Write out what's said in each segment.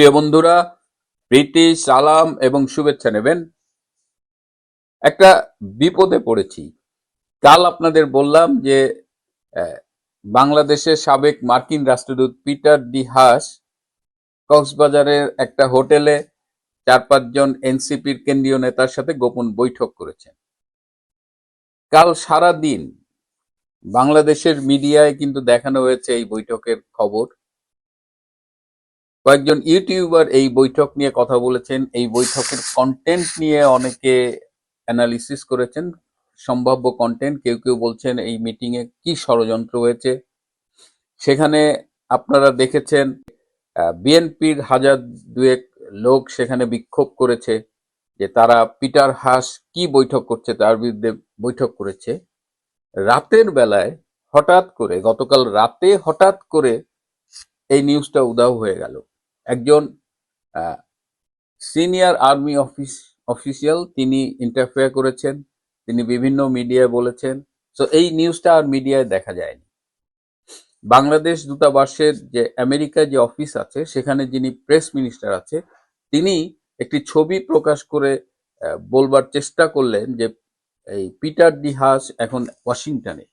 প্রিয় বন্ধুরা প্রীতি সালাম এবং শুভেচ্ছা নেবেন। একটা বিপদে পড়েছি। কাল আপনাদের বললাম যে বাংলাদেশের সাবেক মার্কিন রাষ্ট্রদূত পিটার ডি হাস কক্সবাজারের একটা হোটেলে চার পাঁচজন এনসিপির কেন্দ্রীয় নেতার সাথে গোপন বৈঠক করেছেন। কাল সারা দিন বাংলাদেশের মিডিয়ায় কিন্তু দেখানো হয়েছে এই বৈঠকের খবর। কয়েকজন ইউটিউবার এই বৈঠক নিয়ে কথা বলেছেন। এই বৈঠকের কন্টেন্ট নিয়ে অনেকে অ্যানালিসিস করেছেন। সম্ভাব্য কন্টেন্ট কেউ কেউ বলছেন এই মিটিং এ কি ষড়যন্ত্র হয়েছে। সেখানে আপনারা দেখেছেন বিএনপির হাজার দুয়েক লোক সেখানে বিক্ষোভ করেছে যে তারা পিটার হাস কি বৈঠক করছে তার বিরুদ্ধে বৈঠক করেছে। রাতের বেলায় হঠাৎ করে, গতকাল রাতে হঠাৎ করে এই নিউজটা উদাও হয়ে গেল। একজন সিনিয়র আর্মি অফিস অফিসিয়াল তিনি ইন্টারফেয়ার করেছেন, তিনি বিভিন্ন মিডিয়ায় বলেছেন। তো এই নিউজটা আর মিডিয়ায় দেখা যায়নি। বাংলাদেশ দূতাবাসের যে, আমেরিকায় যে অফিস আছে, সেখানে যিনি প্রেস মিনিস্টার আছে, তিনি একটি ছবি প্রকাশ করে বলবার চেষ্টা করলেন যে, এই পিটার ডি হাস এখন ওয়াশিংটনে।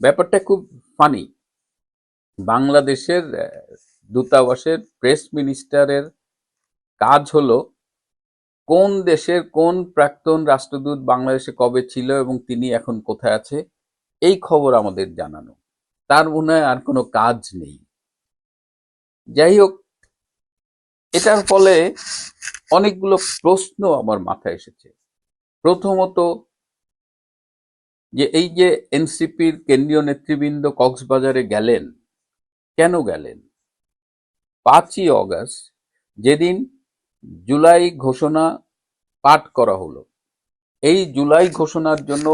ব্যাপারটা খুব ফানি বাংলাদেশের দূতাবাসের প্রেস মিনিস্টারের কাজ হলো কোন দেশের কোন প্রাক্তন রাষ্ট্রদূত বাংলাদেশে কবে ছিল এবং তিনি এখন কোথায় আছে, এই খবর আমাদের জানানো। তার মনে হয় আর কোনো কাজ নেই। যাই হোক, এটার ফলে অনেকগুলো প্রশ্ন আমার মাথায় এসেছে। প্রথমত, যে এই যে এনসিপির কেন্দ্রীয় নেতৃবৃন্দ কক্সবাজারে গেলেন, কেন গেলেন? পাঁচই অগস্ট যেদিন জুলাই ঘোষণা পাঠ করা হলো। এই জুলাই ঘোষণার জন্য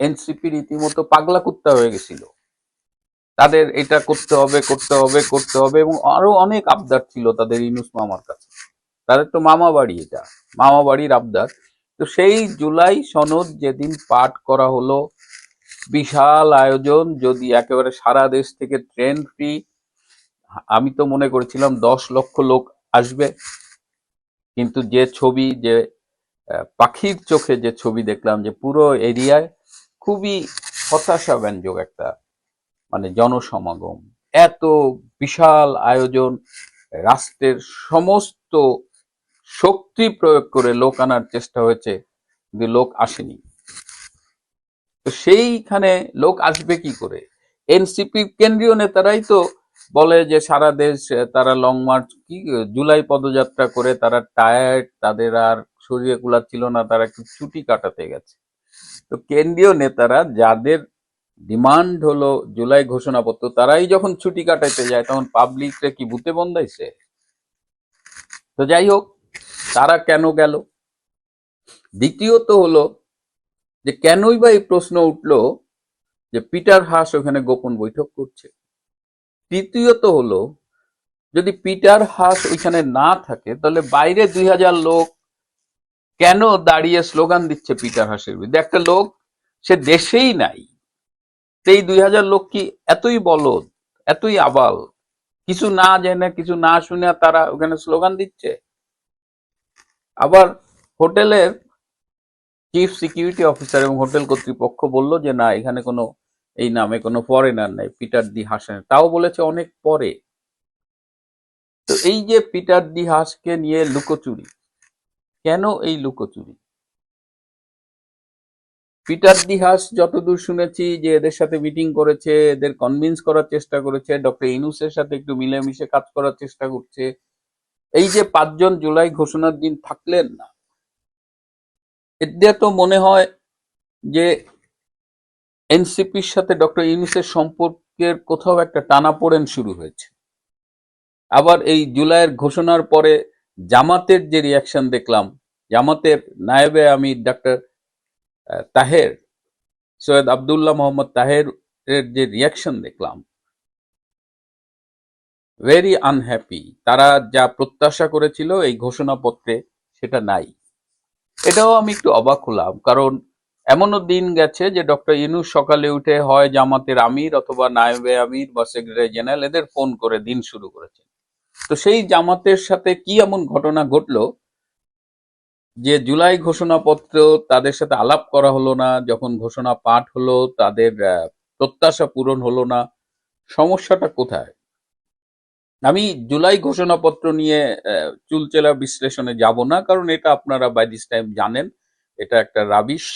এনসিপি রীতিমতো পাগলা কুত্তা হয়ে গেছিল। তাদের এটা করতে হবে করতে হবে করতে হবে এবং আরও অনেক আবদার ছিল তাদের ইনুস মামার কাছে। তাদের তো মামা বাড়ি এটা, মামা বাড়ির আবদার। তো সেই জুলাই সনদ যেদিন পাঠ করা হলো, বিশাল আয়োজন, যদি একেবারে সারা দেশ থেকে ট্রেন ফ্রি আমি তো মনে করেছিলাম দশ লক্ষ লোক আসবে, কিন্তু যে ছবি, যে পাখির চোখে যে ছবি দেখলাম, যে পুরো এরিয়ায় খুবই হতাশা ব্যঞ্জক একটা মানে জনসমাগম। এত বিশাল আয়োজন, রাষ্ট্রের সমস্ত শক্তি প্রয়োগ করে লোক আনার চেষ্টা হয়েছে, কিন্তু লোক আসেনি। তো সেইখানে লোক আসবে কি করে? এনসিপি কেন্দ্রীয় নেতারাই তো বলে যে সারা দেশ, তারা লং মার্চ কি, জুলাই পদযাত্রা করে তারা টায়ার্ড তাদের আর শরীরে কুলাচ্ছিল না, তারা একটু ছুটি কাটাতে গেছে। তো কেন্দ্রীয় নেতারা যাদের ডিমান্ড হলো জুলাই ঘোষণাপত্র, তারাই যখন ছুটি কাটাইতে যায়, তখন পাবলিকরে কি ভূতে বন্ধাইছে? তো যাই হোক, তারা কেন গেল? দ্বিতীয়ত হলো যে কেনই বা এই প্রশ্ন উঠল যে পিটার হাস ওখানে গোপন বৈঠক করছে? তৃতীয়ত হলো, যদি পিটার হাস ওইখানে না থাকে, তাহলে বাইরে দুই হাজার লোক কেন দাঁড়িয়ে স্লোগান দিচ্ছে পিটার হাসের বিরুদ্ধে? একটা লোক, সে দেশেই নাই। এই দুই হাজার লোক কি এতই বলদ, এতই আবাল? কিছু না জেনে, কিছু না শুনে তারা ওখানে স্লোগান দিচ্ছে? আবার হোটেলের চিফ সিকিউরিটি অফিসার এবং হোটেল কর্তৃপক্ষ বলল যে না, এখানে কোনো এই নামে কোনো ফরেনার নাই পিটার দি হাসেন তাও বলেছে অনেক পরে। তো এই যে পিটার দি হাসকে নিয়ে লুকোচুরি, কেন এই লুকোচুরি? পিটার ডি হাস যতদূর শুনেছি যে এদের সাথে মিটিং করেছে, এদের কনভিন্স করার চেষ্টা করেছে ডক্টর ইনুসের সাথে একটু মিলেমিশে কাজ করার চেষ্টা করছে। এই যে পাঁচজন জুলাই ঘোষণার দিন থাকলেন না এতে তো মনে হয় যে এনসিপির সাথে ডক্টর ইউনুসের সম্পর্কের কোথাও একটা টানাপোড়েন শুরু হয়েছে। আবার এই জুলাইয়ের ঘোষণার পরে জামাতের যে রিয়াকশন দেখলাম, জামাতের নায়েবে আমি ডাক্তার তাহের, সৈয়দ আবদুল্লাহ মোহাম্মদ তাহের এর যে রিয়াকশন দেখলাম ভেরি আনহ্যাপি তারা যা প্রত্যাশা করেছিল এই ঘোষণাপত্রে সেটা নাই। এটাও আমি একটু অবাক হলাম, কারণ এমনও দিন গেছে যে ডক্টর ইনুস সকালে উঠে হয় জামাতের আমির অথবা নায়েবে আমির বা সেক্রেটারি জেনারেল এদের ফোন করে দিন শুরু করেছেন। তো সেই জামাতের সাথে কি এমন ঘটনা ঘটলো যে জুলাই ঘোষণাপত্র তাদের সাথে আলাপ করা হলো না, যখন ঘোষণা পাঠ হলো তাদের প্রত্যাশা পূরণ হলো না? সমস্যাটা কোথায়? আমি জুলাই ঘোষণাপত্র নিয়ে চুলচেলা বিশ্লেষণে যাব না, কারণ এটা আপনারা বাই দিস টাইম জানেন। এটা একটা rubbish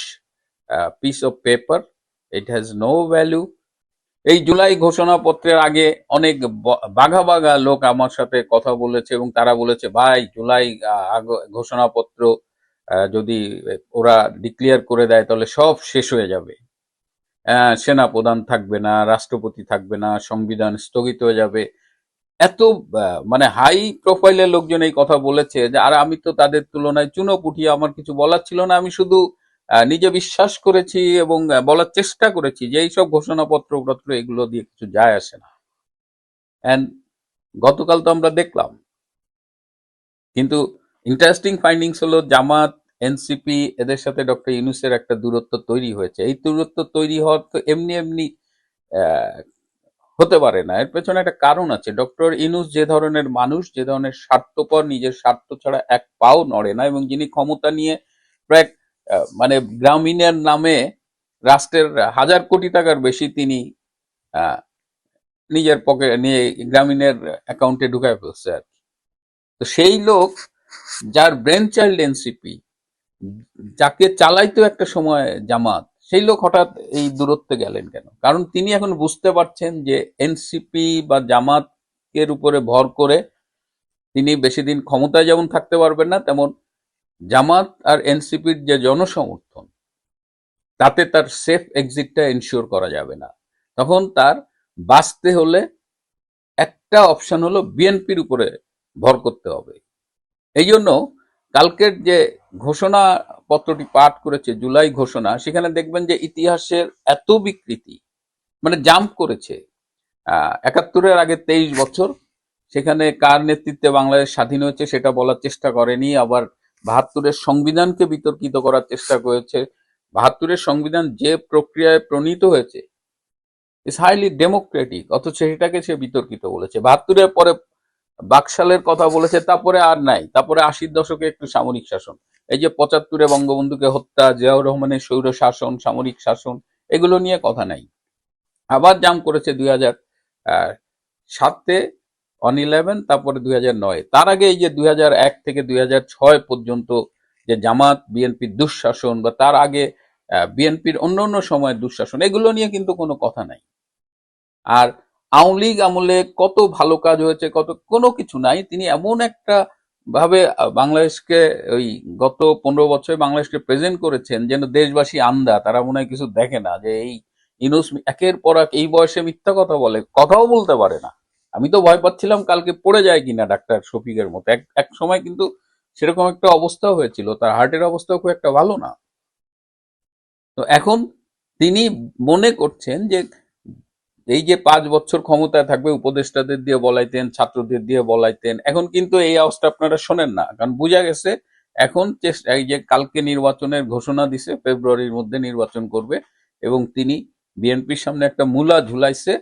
piece of paper it has no value এই জুলাই ঘোষণাপত্রের আগে অনেক বাঘা বাঘা লোক আমার সাথে কথা বলেছে এবং তারা বলেছে, ভাই, জুলাই ঘোষণাপত্র যদি ওরা ডিক্লেয়ার করে দেয় তাহলে সব শেষ হয়ে যাবে। সেনা প্রধান থাকবে না, রাষ্ট্রপতি থাকবে না, সংবিধান স্থগিত হয়ে যাবে। এত মানে হাই প্রোফাইলের লোকজন এই কথা বলেছে যে, আর, আমি তো তাদের তুলনায় চুনো পুটিয়ে আমার কিছু বলার ছিল না। আমি শুধু নিজে বিশ্বাস করেছি এবং বলার চেষ্টা করেছি যে এইসব ঘোষণাপত্র পত্র এগুলো দিয়ে কিছু যায় আসে না। অ্যান্ড গতকাল তো আমরা দেখলাম। কিন্তু ইন্টারেস্টিং ফাইন্ডিংস হলো জামাত এনসিপি এদের সাথে ডক্টর ইউনুসের একটা দূরত্ব তৈরি হয়েছে। এই দূরত্ব তৈরি হওয়ার তো এমনি এমনি হতে পারে না। এর পেছনে একটা কারণ আছে। ডক্টর ইনুস যে ধরনের মানুষ, যে ধরনের স্বার্থপর, নিজের স্বার্থ ছাড়া এক পাও নড়ে না এবং যিনি ক্ষমতা নিয়ে প্রায় মানে গ্রামীণের নামে রাষ্ট্রের হাজার কোটি টাকার বেশি তিনি নিজের পকেট নিয়ে গ্রামীণের অ্যাকাউন্টে ঢুকায় ফেলছে আর। তো সেই লোক, যার ব্রেন চাইল্ড এনসিপি যাকে চালাইতো একটা সময় জামাত, সেই লোক হঠাৎ এই দূরত্বে গেলেন কেন কারণ তিনি এখন বুঝতে পারছেন যে এনসিপি বা জামাতের উপরে ভর করে তিনি বেশি দিন ক্ষমতায় যেমন থাকতে পারবেন না, তেমন জামাত আর এনসিপির যে জনসমর্থন, তাতে তার সেফ এক্সিটটা এনশিওর করা যাবে না। তখন তার বাঁচতে হলে একটা অপশন হলো বিএনপির উপরে ভর করতে হবে। এই জন্য কালকের যে ঘোষণা পত্রটি পাঠ করেছে, জুলাই ঘোষণা, সেখানে দেখবেন যে ইতিহাসের এত বিকৃতি মানে জাম্প করেছে। একাত্তরের আগে তেইশ বছর, সেখানে কার নেতৃত্বে বাংলাদেশ স্বাধীন হয়েছে সেটা বলার চেষ্টা করেনি, আবার বাহাত্তরের সংবিধানকে বিতর্কিত করার চেষ্টা করেছে। বাহাত্তরের সংবিধান যে প্রক্রিয়ায় প্রণীত হয়েছে ইস হাইলি ডেমোক্রেটিক অথচ সেটাকে সে বিতর্কিত বলেছে। বাহাত্তরের পরে বাকশালের কথা বলেছে, তারপরে আর নাই। তারপরে আশির দশকে একটু সামরিক শাসন। এই যে পঁচাত্তরে বঙ্গবন্ধুকে হত্যা, জিয়াউর রহমানের স্বৈর শাসন, সামরিক শাসন, এগুলো নিয়ে কথা নাই। আবার জাম করেছে দুই হাজার সাতে অন ইলেভেন তারপরে দুই হাজার নয়। তার আগে এই যে দুই হাজার এক থেকে দুই হাজার ছয় পর্যন্ত যে জামাত বিএনপির দুঃশাসন বা তার আগে বিএনপির অন্য অন্য সময়ের দুঃশাসন, এগুলো নিয়ে কিন্তু কোনো কথা নাই। আর আওয়ামী লীগ আমলে কত ভালো কাজ হয়েছে, কত, কোনো কিছু নাই। তিনি এমন একটা ভাবে বাংলাদেশকে ওই গত পনেরো বছরে বাংলাদেশকে প্রেজেন্ট করেছেন যেন দেশবাসী আন্দা, তারা মনে হয় কিছু দেখে না যে এই ইনুস একের পর এক, এই বয়সে মিথ্যা কথা বলে, কথাও বলতে পারে না। আমি তো ভয় পাচ্ছিলাম কালকে পড়ে যায় কিনা ডাক্তার শফিকের মতো। এক এক সময় কিন্তু সেরকম একটা অবস্থাও হয়েছিল, তার হার্টের অবস্থাও খুব একটা ভালো না। তো এখন তিনি মনে করছেন যে এই যে পাঁচ বছর ক্ষমতায় থাকবে, উপদেষ্টাদের দিয়ে বলাইতেন, ছাত্রদের দিয়ে বলাইতেন, এখন কিন্তু এই আওয়াজটা আপনারা শোনেন না। কারণ বোঝা গেছে, এখন চেষ্টা, এই যে কালকে নির্বাচনের ঘোষণা দিছে, ফেব্রুয়ারির মধ্যে নির্বাচন করবে এবং তিনি বিএনপির সামনে একটা মূলা ঝুলাইছে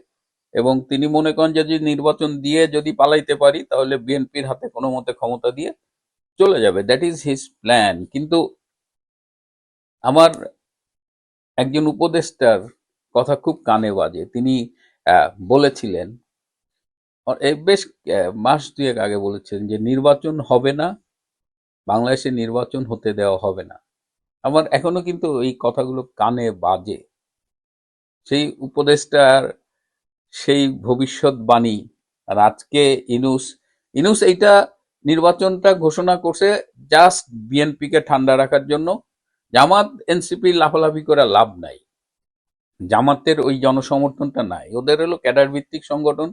এবং তিনি মনে করেন যে যদি নির্বাচন দিয়ে যদি পালাইতে পারি, তাহলে বিএনপির হাতে কোনো মতে ক্ষমতা দিয়ে চলে যাবে। দ্যাট ইজ হিজ প্ল্যান কিন্তু আমার একজন উপদেষ্টার কথা খুব কানে বাজে। তিনি বলেছিলেন বেশ মাস দুয়েক আগে বলেছেন যে নির্বাচন হবে না, বাংলাদেশে নির্বাচন হতে দেওয়া হবে না। আমার এখনও কিন্তু এই কথাগুলো কানে বাজে। সেই উপদেষ্টার সেই ভবিষ্যৎবাণী আর আজকে ইনুস ইনুস এইটা নির্বাচনটা ঘোষণা করছে জাস্ট বিএনপিকে ঠান্ডা রাখার জন্য। জামাত এনসিপি লাফালাফি করে লাভ নাই। জামাতের ওই জনসমর্থনটা নাই। ওদের হলো ক্যাডার ভিত্তিক সংগঠন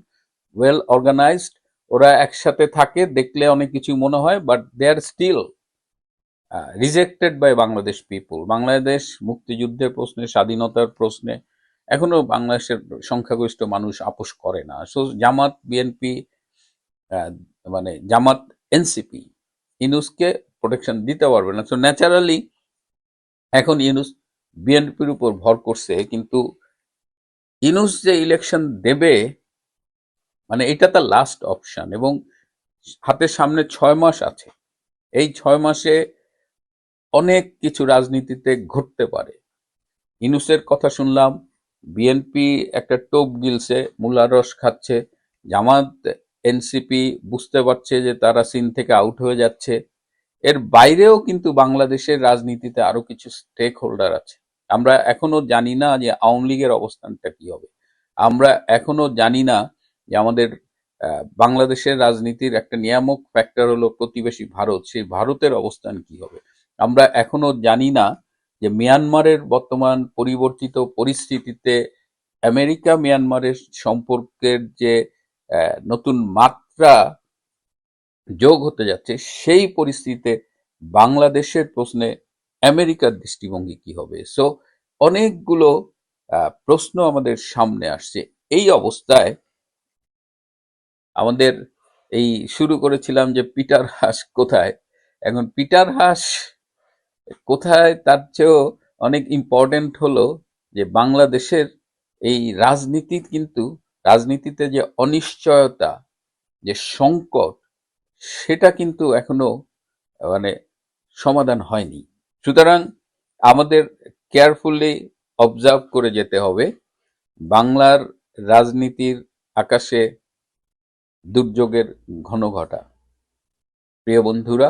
ওয়েল অর্গানাইজড ওরা একসাথে থাকে, দেখলে অনেক কিছু মনে হয় but they are still rejected by Bangladesh people Bangladesh মুক্তিযুদ্ধের প্রশ্নে, স্বাধীনতার প্রশ্নে এখনও বাংলাদেশের সংখ্যাগরিষ্ঠ মানুষ আপোষ করে না। সো জামাত বিএনপি মানে জামাত এনসিপি ইনুসকে প্রোটেকশন দিতে পারবে না। সো ন্যাচারালি এখন ইনুস বিএনপির উপর ভর করছে, কিন্তু ইনুস যে ইলেকশন দেবে মানে এটা তার লাস্ট অপশন এবং হাতের সামনে ছয় মাস আছে। এই ছয় মাসে অনেক কিছু রাজনীতিতে ঘটতে পারে। ইনুসের কথা শুনলাম বিএনপি একটা টোপ গিলছে, মূলার রস খাচ্ছে, জামাত এনসিপি বুঝতে পারছে যে তারা সিন থেকে আউট হয়ে যাচ্ছে। এর বাইরেও কিন্তু বাংলাদেশের রাজনীতিতে আরও কিছু স্টেক হোল্ডার আছে। আমরা এখনও জানি না যে আওয়ামী লীগের অবস্থানটা কি হবে। আমরা এখনও জানি না যে আমাদের বাংলাদেশের রাজনীতির একটা নিয়ামক ফ্যাক্টর হলো প্রতিবেশী ভারত। সেই ভারতের অবস্থান কি হবে? আমরা এখনও জানি না যে মিয়ানমারের বর্তমান পরিবর্তিত পরিস্থিতিতে আমেরিকা মিয়ানমারের সম্পর্কের যে নতুন মাত্রা যোগ হতে যাচ্ছে, সেই পরিস্থিতিতে বাংলাদেশের প্রশ্নে আমেরিকার দৃষ্টিভঙ্গি কি হবে? সো অনেকগুলো প্রশ্ন আমাদের সামনে আসছে। এই অবস্থায় আমাদের এই শুরু করেছিলাম যে পিটার হাস কোথায়? এখন পিটার হাস কোথায়? তার চেয়েও অনেক ইম্পর্টেন্ট হলো যে বাংলাদেশের এই রাজনীতি কিন্তু, রাজনীতিতে যে অনিশ্চয়তা, যে সংকট, সেটা কিন্তু এখনও মানে সমাধান হয়নি। সুতরাং আমাদের কেয়ারফুলি অবজার্ভ করে যেতে হবে। বাংলার রাজনীতির আকাশে দুর্যোগের ঘন ঘটা। প্রিয় বন্ধুরা